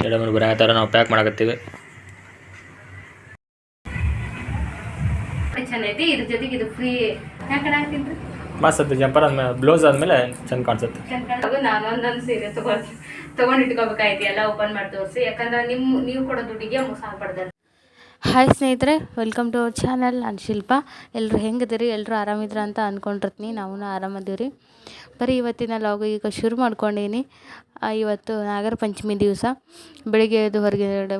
ಎರಡು ಮೂರು ಥರ ನಾವು ಪ್ಯಾಕ್ ಮಾಡಕತ್ತೀವಿ. ಚೆನ್ನಾಗೈತಿ ಇದ್ರ ಜೊತೆಗೆ ಇದು ಫ್ರೀ ಯಾಕಡೆ ಹಾಕ್ತಿದ್ರು ಮಸ್ತ್ ಅದು ಜಂಪರ್ ಆದ್ಮೇಲೆ ಬ್ಲೌಸ್ ಆದಮೇಲೆ ಚಂದ ಕಾಣಿಸುತ್ತೆ. ನಾನು ಒಂದೊಂದು ಸೀರೆ ತಗೊಂಡು ತಗೊಂಡು ಇಟ್ಕೋಬೇಕಾಯ್ತು. ಎಲ್ಲ ಓಪನ್ ಮಾಡಿ ತೋರಿಸಿ. ಯಾಕಂದ್ರೆ ನಿಮ್ಮ ನೀವು ಕೊಡೋ ದುಡ್ಡಿಗೆ ಮೋಸ ಆಗ್ಬಾರ್ದು ಹಾಯ್ ಸ್ನೇಹಿತರೆ ವೆಲ್ಕಮ್ ಟು ಅವರ್ ಚಾನಲ್ ನಾನು ಶಿಲ್ಪ. ಎಲ್ಲರೂ ಹೆಂಗಿದ್ದೀರಿ? ಎಲ್ಲರೂ ಆರಾಮಿದ್ರ ಅಂತ ಅನ್ಕೊಂಡಿರ್ತೀನಿ. ನಾವು ಆರಾಮದೀವಿ ರೀ ಬರೀ ಇವತ್ತಿನ ಲಾಗು ಈಗ ಶುರು ಮಾಡ್ಕೊಂಡೀನಿ. ಇವತ್ತು ನಾಗರ ಪಂಚಮಿ ದಿವಸ. ಬೆಳಿಗ್ಗೆ ಎದ್ದು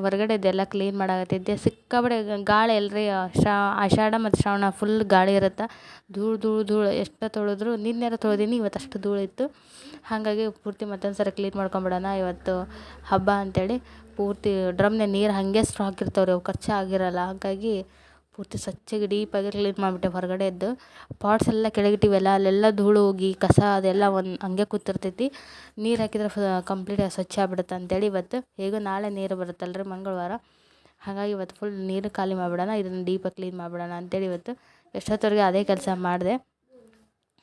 ಹೊರಗಡೆ ಇದೆಲ್ಲ ಕ್ಲೀನ್ ಮಾಡಾಕತ್ತಿದ್ದೆ. ಸಿಕ್ಕಾಬಡೆ ಗಾಳಿ ಎಲ್ಲರಿ ಶ್ರಾ ಆಷಾಢ ಮತ್ತು ಶ್ರಾವಣ ಫುಲ್ ಗಾಳಿ ಇರುತ್ತೆ. ಧೂಳು ಧೂಳು ಧೂಳು ಎಷ್ಟು ತೊಳೆದ್ರು. ನಿನ್ನೆರ ತೊಳೆದೀನಿ, ಇವತ್ತು ಅಷ್ಟು ಧೂಳು ಇತ್ತು. ಹಾಗಾಗಿ ಪೂರ್ತಿ ಮತ್ತೊಂದು ಸರಿ ಕ್ಲೀನ್ ಮಾಡ್ಕೊಂಬಿಡೋಣ ಇವತ್ತು ಹಬ್ಬ ಅಂತೇಳಿ. ಪೂರ್ತಿ ಡ್ರಮ್ನೇ ನೀರು ಹಾಗೆ ಸ್ಟಾಕ್ ಇರ್ತವ್ರಿ, ಅವು ಖರ್ಚಾಗಿರಲ್ಲ ಹಾಗಾಗಿ ಪೂರ್ತಿ ಸ್ವಚ್ಛಗೆ ಡೀಪಾಗಿ ಕ್ಲೀನ್ ಮಾಡಿಬಿಟ್ಟೆ ಹೊರಗಡೆ ಎದ್ದು. ಪಾಟ್ಸ್ ಎಲ್ಲ ಕೆಳಗಿಟ್ಟಿವೆಲ್ಲ, ಅಲ್ಲೆಲ್ಲ ಧೂಳು ಹೋಗಿ, ಕಸ ಅದೆಲ್ಲ ಒಂದು ಹಂಗೆ ಕೂತಿರ್ತೈತಿ. ನೀರು ಹಾಕಿದ್ರೆ ಫ ಕಂಪ್ಲೀಟ್ ಸ್ವಚ್ಛ ಆಗ್ಬಿಡುತ್ತೆ ಅಂತೇಳಿ ಇವತ್ತು. ಹೇಗೋ ನಾಳೆ ನೀರು ಬರುತ್ತಲ್ಲ ಮಂಗಳವಾರ. ಹಾಗಾಗಿ ಇವತ್ತು ಫುಲ್ ನೀರು ಖಾಲಿ ಮಾಡಿಬಿಡೋಣ, ಇದನ್ನು ಡೀಪಾಗಿ ಕ್ಲೀನ್ ಮಾಡಿಬಿಡೋಣ ಅಂತೇಳಿ ಇವತ್ತು. ಎಷ್ಟೊತ್ತವರೆಗೆ ಅದೇ ಕೆಲಸ ಮಾಡಿದೆ.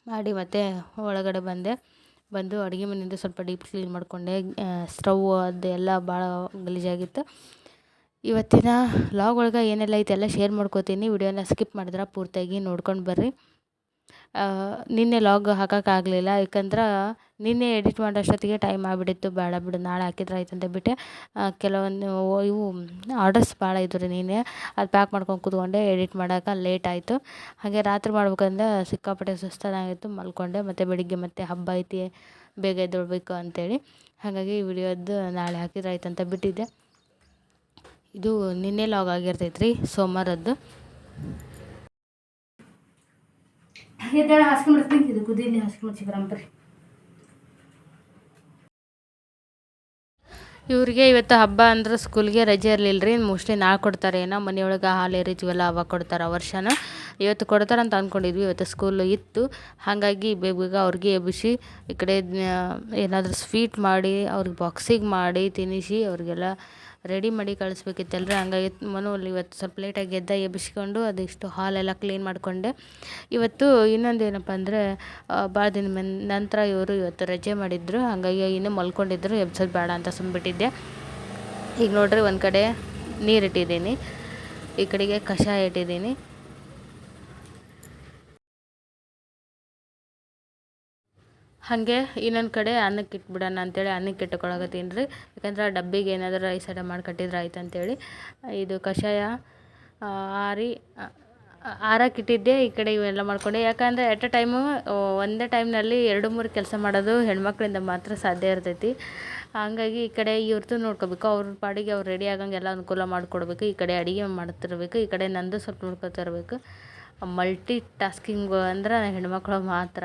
ಮಾಡಿ ಮತ್ತೆ ಒಳಗಡೆ ಬಂದೆ. ಬಂದು ಅಡುಗೆ ಮನೆಯಿಂದ ಸ್ವಲ್ಪ ಡೀಪ್ ಕ್ಲೀನ್ ಮಾಡಿಕೊಂಡೆ. ಸ್ಟವ್ ಅದೆಲ್ಲ ಭಾಳ ಗಲೀಜಾಗಿತ್ತು. ಇವತ್ತಿನ ಲಾಗ್ ಒಳಗೆ ಏನೆಲ್ಲ ಎಲ್ಲ ಶೇರ್ ಮಾಡ್ಕೋತೀನಿ. ವಿಡಿಯೋನ ಸ್ಕಿಪ್ ಮಾಡಿದ್ರೆ ಪೂರ್ತಿಯಾಗಿ ನೋಡ್ಕೊಂಡು ಬರ್ರಿ. ನಿನ್ನೆ ಲಾಗ್ ಹಾಕೋಕ್ಕಾಗಲಿಲ್ಲ ಯಾಕಂದ್ರೆ ನಿನ್ನೆ ಎಡಿಟ್ ಮಾಡೋಷ್ಟೊತ್ತಿಗೆ ಟೈಮ್ ಆಗಿಬಿಟ್ಟಿತ್ತು. ಬೇಡ ಬಿಡು, ನಾಳೆ ಹಾಕಿದ್ರೆ ಆಯ್ತು ಅಂತ ಬಿಟ್ಟೆ. ಕೆಲವೊಂದು ಇವು ಆರ್ಡರ್ಸ್ ಭಾಳ ಇದ್ದು ರೀ ನಿನ್ನೆ. ಅದು ಪ್ಯಾಕ್ ಮಾಡ್ಕೊಂಡು ಕೂತ್ಕೊಂಡೆ ಎಡಿಟ್ ಮಾಡೋಕೆ ಲೇಟ್ ಆಯಿತು. ಹಾಗೆ ರಾತ್ರಿ ಮಾಡ್ಬೇಕಂದ್ರೆ ಸಿಕ್ಕಾಪಟ್ಟೆ ಸುಸ್ತಾಗಿತ್ತು ಮಲ್ಕೊಂಡೆ, ಮತ್ತು ಬೆಳಿಗ್ಗೆ ಮತ್ತೆ ಹಬ್ಬ ಐತಿ, ಬೇಗ ಎದ್ದೊಳ್ಬೇಕು ಅಂತೇಳಿ. ಹಾಗಾಗಿ ವಿಡಿಯೋದ್ದು ನಾಳೆ ಹಾಕಿದ್ರೆ ಆಯ್ತು ಅಂತ ಬಿಟ್ಟಿದ್ದೆ. ಇದು ನಿನ್ನೆ ಲಾಗ್ ಆಗಿರ್ತೈತೆ ರೀ ಸೋಮವಾರದ್ದು ಎದ್ದೇಳ ಹಾಸ್ಕೊಂಡ್ಬಿಡ್ತೀನಿ ಇದು ಕುದಿಲಿ ಹಾಸ್ಕೊಂಡ್ಬಿಡ್ಸಿ ಬರಂಬ್ರಿ ಇವ್ರಿಗೆ ಇವತ್ತು ಹಬ್ಬ ಅಂದ್ರೆ ಸ್ಕೂಲ್ಗೆ ರಜೆ ಇರಲಿಲ್ಲ ರೀ ಮೋಸ್ಟ್ಲಿ ನಾಳೆ ಕೊಡ್ತಾರೆ ಏನೋ ಮನೆಯೊಳಗೆ ಹಾಲು ಎರಿತೀವಲ್ಲ ಅವಾಗ ಕೊಡ್ತಾರೆ ವರ್ಷನ. ಇವತ್ತು ಕೊಡ್ತಾರೆ ಅಂತ ಅಂದ್ಕೊಂಡಿದ್ವಿ ಇವತ್ತು ಸ್ಕೂಲ್ ಇತ್ತು. ಹಾಗಾಗಿ ಬೇಗ ಬೇಗ ಅವ್ರಿಗೆ ಎಬ್ಬಿಸಿ ಈ ಕಡೆ ಏನಾದರೂ ಸ್ವೀಟ್ ಮಾಡಿ ಅವ್ರಿಗೆ ಬಾಕ್ಸಿಗೆ ಮಾಡಿ ತಿನ್ನಿಸಿ ಅವ್ರಿಗೆಲ್ಲ ರೆಡಿ ಮಾಡಿ ಕಳಿಸ್ಬೇಕಿತ್ತಲ್ರಿ ಹಂಗಾಗಿ ಮನೋಲಿ ಇವತ್ತು ಸ್ವಲ್ಪ ಲೇಟಾಗಿ ಎದ್ದ ಎಬ್ಬಿಸ್ಕೊಂಡು ಅದಿಷ್ಟು ಹಾಲೆಲ್ಲ ಕ್ಲೀನ್ ಮಾಡಿಕೊಂಡೆ. ಇವತ್ತು ಇನ್ನೊಂದು ಏನಪ್ಪ ಅಂದರೆ ಭಾಳ ದಿನ ನಂತರ ಇವರು ಇವತ್ತು ರಜೆ ಮಾಡಿದ್ರು. ಹಾಗಾಗಿ ಇನ್ನೂ ಮಲ್ಕೊಂಡಿದ್ರು. ಎಬ್ಸೋದು ಬೇಡ ಅಂತ ಸುಮ್ಮಬಿಟ್ಟಿದ್ದೆ ಈಗ ನೋಡ್ರಿ ಒಂದು ಕಡೆ ನೀರು ಇಟ್ಟಿದ್ದೀನಿ ಈ ಕಡೆಗೆ ಕಷಾಯ ಇಟ್ಟಿದ್ದೀನಿ. ಹಾಗೆ ಇನ್ನೊಂದು ಕಡೆ ಅನ್ನಕ್ಕೆ ಇಟ್ಬಿಡೋಣ ಅಂತೇಳಿ ಅನ್ನಕ್ಕೆ ಇಟ್ಕೊಳಕತ್ತೀನಿ ರೀ ಯಾಕಂದ್ರೆ ಡಬ್ಬಿಗೆ ಏನಾದರೂ ರೈಸ್ ಐಟಮ್ ಮಾಡಿ ಕಟ್ಟಿದ್ರೆ ಆಯ್ತು ಅಂತೇಳಿ ಇದು ಕಷಾಯ ಆರಿ ಆರಕ್ಕೆ ಇಟ್ಟಿದ್ದೆ. ಈ ಕಡೆ ಇವೆಲ್ಲ ಮಾಡ್ಕೊಂಡೆ. ಯಾಕಂದರೆ ಎಟ್ ಅ ಟೈಮು ಒಂದೇ ಟೈಮ್ನಲ್ಲಿ ಎರಡು, ಮೂರು ಕೆಲಸ ಮಾಡೋದು ಹೆಣ್ಮಕ್ಳಿಂದ ಮಾತ್ರ ಸಾಧ್ಯ ಇರ್ತೈತಿ. ಹಂಗಾಗಿ ಈ ಕಡೆ ಇವ್ರದ್ದು ನೋಡ್ಕೋಬೇಕು. ಅವ್ರ ಪಾಡಿಗೆ ಅವ್ರು ರೆಡಿ ಆಗಂಗೆಲ್ಲ ಅನುಕೂಲ ಮಾಡಿಕೊಡ್ಬೇಕು. ಈ ಕಡೆ ಅಡುಗೆ ಮಾಡ್ತಿರ್ಬೇಕು. ಈ ಕಡೆ ನಂದು ಸ್ವಲ್ಪ ನೋಡ್ಕೊತಿರ್ಬೇಕು ಮಲ್ಟಿ ಟಾಸ್ಕಿಂಗ್ ಅಂದ್ರೆ ಹೆಣ್ಮಕ್ಳು ಮಾತ್ರ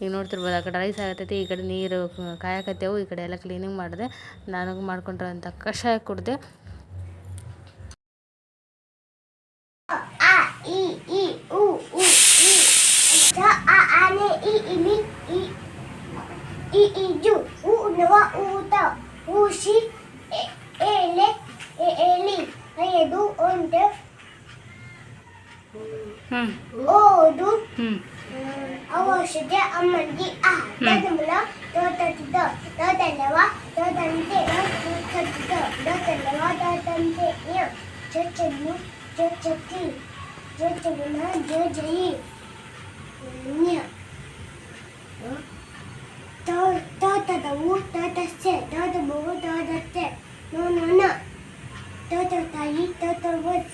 ಈಗ ನೋಡ್ತಿರ್ಬೋದು ಆ ಕಡೆ ರೈಸ್ ಆಗತೈತಿ ಈ ಕಡೆ ನೀರು ಕಾಯಕತ್ತೇವು ಈ ಕಡೆ ಎಲ್ಲ ಕ್ಲೀನಿಂಗ್ ಮಾಡಿದೆ ನನಗೆ ಮಾಡ್ಕೊಂಡಿರೋಂಥ ಕಷಾಯ ಕುಡಿದೆ ಊಟ ಊಸಿ ಎಲೆ u ಐದು i ta a a ne i i mi i i i ju u ne wa u ta u shi e e le e e li e du on de ಹ್ಞೂ o du ಹ್ಞೂ ಅವಶ್ಯತೆ ಅಮ್ಮಂದಿ ಆ ದದಮಲ ದೋತದ ದದಲವ ದದಂತೆ ದೋತದ ದದಲವ ದದಂತೆ ಯ ಚಚ್ಚನು ಚಚ್ಚತಿ ಚಚ್ಚನ ಜಜಯಿ ನ್ಯ ದೋತದ ಉ ದದಸೆ ದದ ಮಗು ದದತೆ no no ನ ದದ ತಾಯಿ ದದ ವತ್